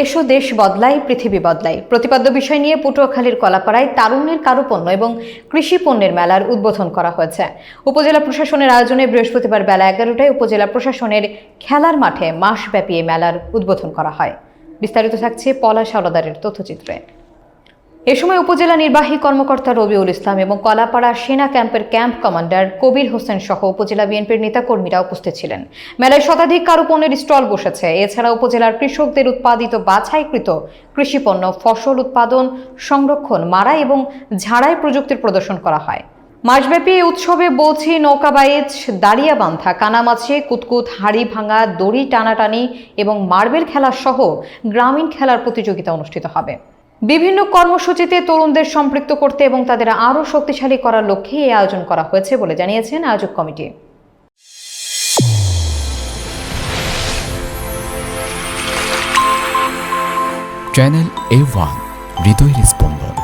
এসো দেশ বদলাই, পৃথিবী বদলাই। প্রতিপাদ্য বিষয় নিয়ে পটুয়াখালীর কলাপাড়ায় তারুণ্যের কারুপণ্য এবং কৃষি পণ্যের মেলার উদ্বোধন করা হয়েছে। উপজেলা প্রশাসনের আয়োজনে বৃহস্পতিবার বেলা এগারোটায় উপজেলা প্রশাসনের খেলার মাঠে মাসব্যাপী মেলার উদ্বোধন করা হয়। বিস্তারিত থাকছে পলা সরদারের তথ্যচিত্রে। এ সময় উপজেলা নির্বাহী কর্মকর্তা রবিউল ইসলাম এবং কলাপাড়া সেনা ক্যাম্পের ক্যাম্প কমান্ডার কবির হোসেন সহ উপজেলা বিএনপির নেতাকর্মীরা উপস্থিত ছিলেন। মেলায় শতাধিক কারুপণ্যের স্টল বসেছে। এছাড়া উপজেলার কৃষকদের উৎপাদিত বাছাইকৃত কৃষিপণ্য ফসল উৎপাদন, সংরক্ষণ মারা এবং ঝাড়াই প্রযুক্তির প্রদর্শন করা হয়। মাসব্যাপী এই উৎসবে বলছি নৌকাবাইজ দাঁড়িয়া বান্ধা, কানামাছি, কুতকুত, হাড়ি ভাঙা, দড়ি টানাটানি এবং মার্বেল খেলা সহ গ্রামীণ খেলার প্রতিযোগিতা অনুষ্ঠিত হবে। বিভিন্ন কর্মসূচিতে তরুণদের সম্পৃক্ত করতে এবং তাদের আরও শক্তিশালী করার লক্ষ্যে এই আয়োজন করা হয়েছে বলে জানিয়েছেন আয়োজক কমিটি। চ্যানেল এ ওয়ান হৃদয়ের স্পন্দন।